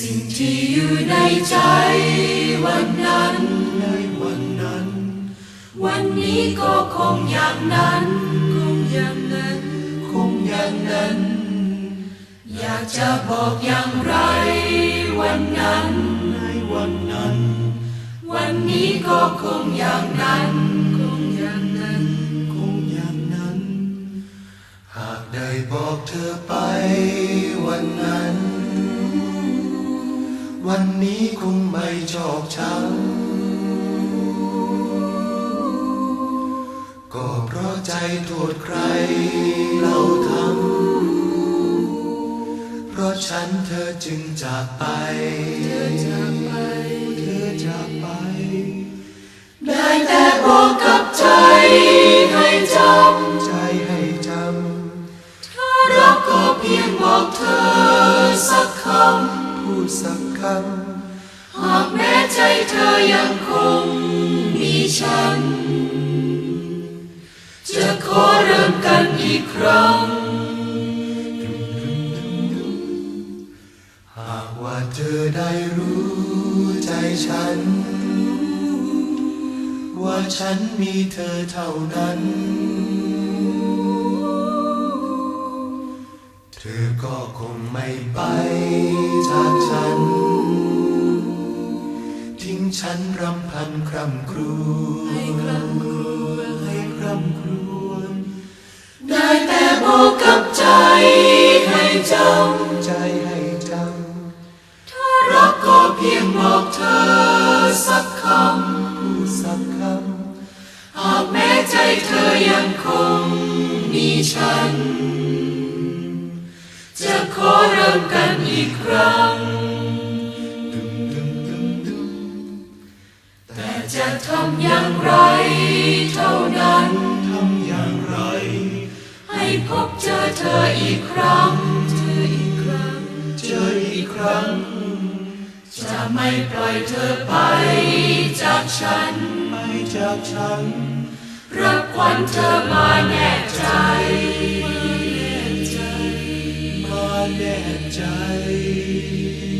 สิ่งที่อยู่ในใจวันนั้นในวันนั้น วันนี้ก็คงอย่างนั้น คงอย่างนั้น คงอย่างนั้น อยากจะบอกอย่างไร วันนั้นในวันนั้น วันนี้ก็คงอย่างนั้น คงอย่างนั้น คงอย่างนั้น หากได้บอกเธอไปวันนั้น วันนี้คงไม่ชอบช้ำก็เพราะใจโทษใครเราทำเพราะฉันเธอจึงจากไป เธอจากไปเธอจาก สักคำ หากแม้ใจเธอยังคงมีฉัน จะขอเริ่มกันอีกครั้งำหากว่าเธอได้รู้ใจฉัน ว่าฉันมีเธอเท่านั้น ก็คงไม่ไปจากฉัน ทิ้งฉันรำพันคร่ำครวญให้คร่ำครวญให้คร่ำครวญได้แต่บอกกับใจให้จำใจให้จถ้ารักก็เพียงบอกเธอสักคำพูดสักคำหากแม้ใจเธอยังคงมีฉัน มกันอีกครั้งำดึมดึมดึมดึมแต่จะทำอย่างไรเท่านั้น ทำอย่างไร ให้พบเจอเธออีกครั้งเธออีกครั้ง เจออีกครั้ง จะไม่ปล่อยเธอไปจากฉันไม่จากฉัน รับควันเธอมาแน่ You.